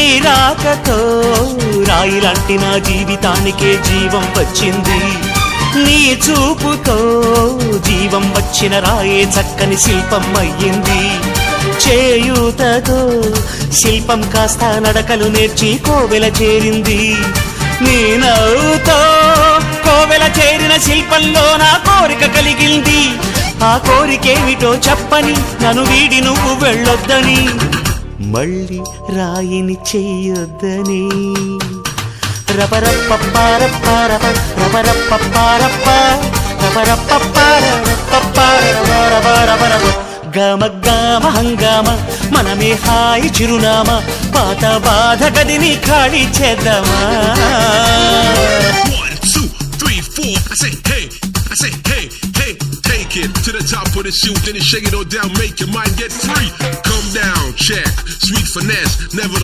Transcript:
నీ రాకతో రాయిలాంటి నా జీవితానికే జీవం వచ్చింది. నీ చూపుతో జీవం వచ్చిన రాయే చక్కని శిల్పం అయ్యింది. చేయూతతో శిల్పం కాస్త నడకలు నేర్చి కోవెల చేరింది. నీ నవ్వుతో కోవెల చేరిన శిల్పంలో నా కోరిక కలిగింది. ఆ కోరికేమిటో చెప్పని నన్ను వీడి నువ్వు వెళ్ళొద్దని. మళ్ళీ రాయిని చెయ్యొద్దని రబరప్పపారప్పారప రబరప్పపారప్ప రబరప్పపారపప్పారబరబరబరబ గమ గమ హంగామ మనమే హాయి చిరునామా పాత బాధ గదిని ఖాళీ చేద్దామా One, two, three, four. I say, hey, I say, hey, hey, take it to the top of the shoe, then you shake it all down, make your mind get free. Check, sweet finesse, never